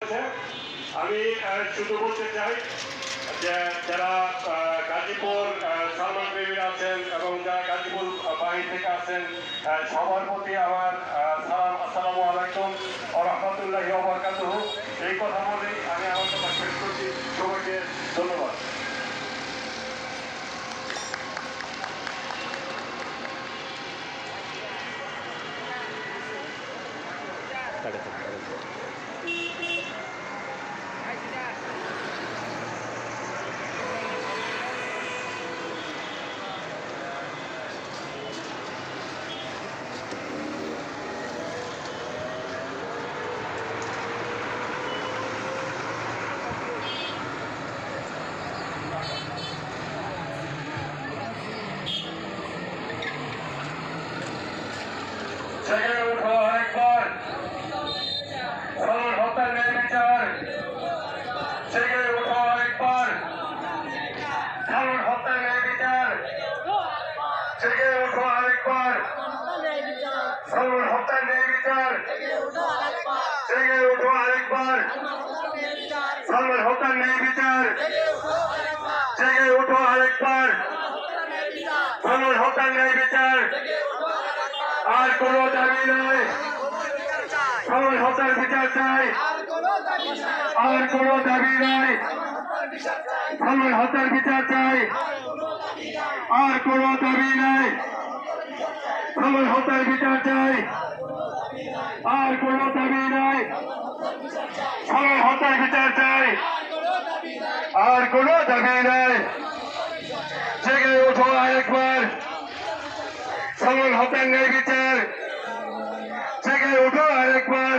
আমি শুধু বলতে চাই যে যারা গাজীপুর সালমান বেবির আছেন এবং যারা গাজীপুর বাহির থেকে আছেন সবার প্রতি আমার সালাম, আসসালামু আলাইকুম ও রহমতুল্লাহি ওবরকাতুহ এই কথা বলেই আমি আমার কথা শেষ করছি। সবাইকে ধন্যবাদ। জেগে উঠো আরেকবার সালমান হত্যার ন্যায় বিচার জেগে উঠো আরেকবার সালমান হত্যার ন্যায় বিচার জেগে উঠো আরেকবার সালমান হত্যার ন্যায় বিচার জেগে উঠো আরেকবার সালমান হত্যার ন্যায় বিচার জেগে আরেকবার সালমান হত্যার ন্যায় বিচার। আর কোনো দাবি নয় সালমান হত্যার বিচার চাই। আর কোনো দাবি নাই। সালমান হত্যার বিচার চাই। আর কোনো দাবি নাই। সালমান হত্যার বিচার চাই। আর কোনো দাবি নাই। সালমান হত্যার বিচার চাই। আর কোনো দাবি নাই জেগে ওঠো আরেকবার সালমান হত্যার ন্যায় বিচার জেগে ওঠো আরেকবার।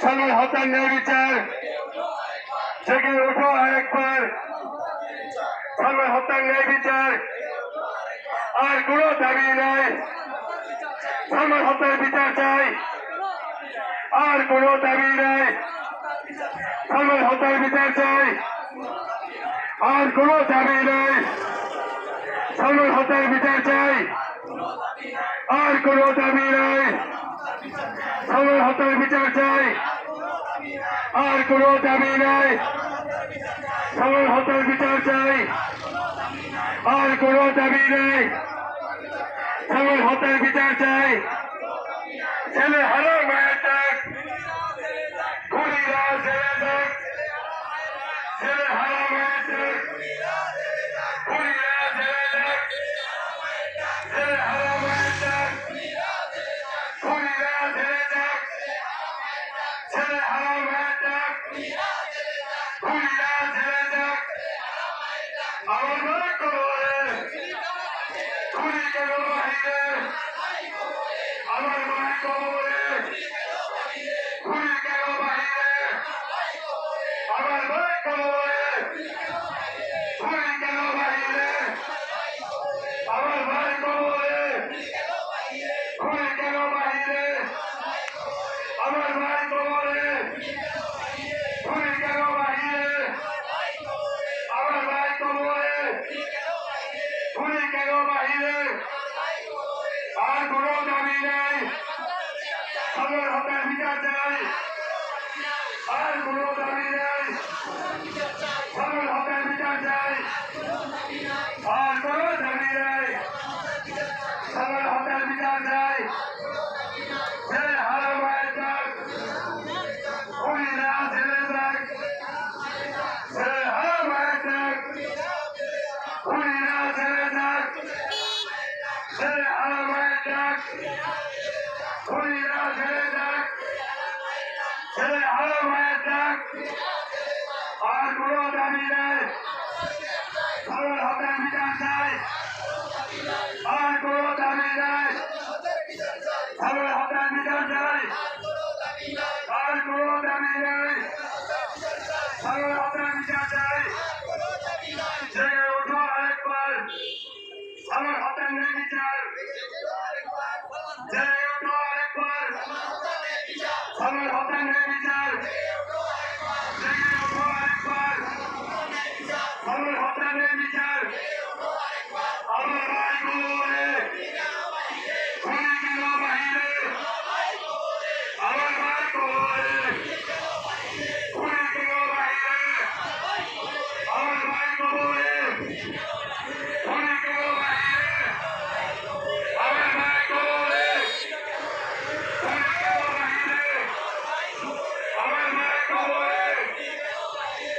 সালমান হত্যার ন্যায় বিচার জেগে ওঠো আরেকবার। সালমান হত্যার ন্যায় বিচার আর কোনো দাবি নাই। সালমান হত্যার বিচার চাই। আর কোনো দাবি নাই। সালমান হত্যার বিচার চাই। আর কোনো দাবি নাই। সালমান হত্যার বিচার চাই। আর কোনো দাবি নাই। আমার হাতের বিচার চাই। আর কোনো দাবি নাই। আমার হাতের বিচার চাই। আর কোনো দাবি নাই। আমার হাতের বিচার চাই। ছেলে হারো ছেলে হারো মায়ের ডাক খুনিরা ছেলে ডাক আমার ভাই কবরে খুনি কেন বাহিরে আমার ভাই কবরে খুনি কেন বাহিরে আমার ভাই কবরে খুনি কেন বাহিরে আমার ভাই কবরে খুনি কেন বাহিরে আমার ভাই কবরে খুনি কেন বাহিরে আমার ভাই কবরে খুনি কেন বাহিরে আর কোনো দাবি নেই। চাই। আর কোনো আর কোনো দাবি Christ!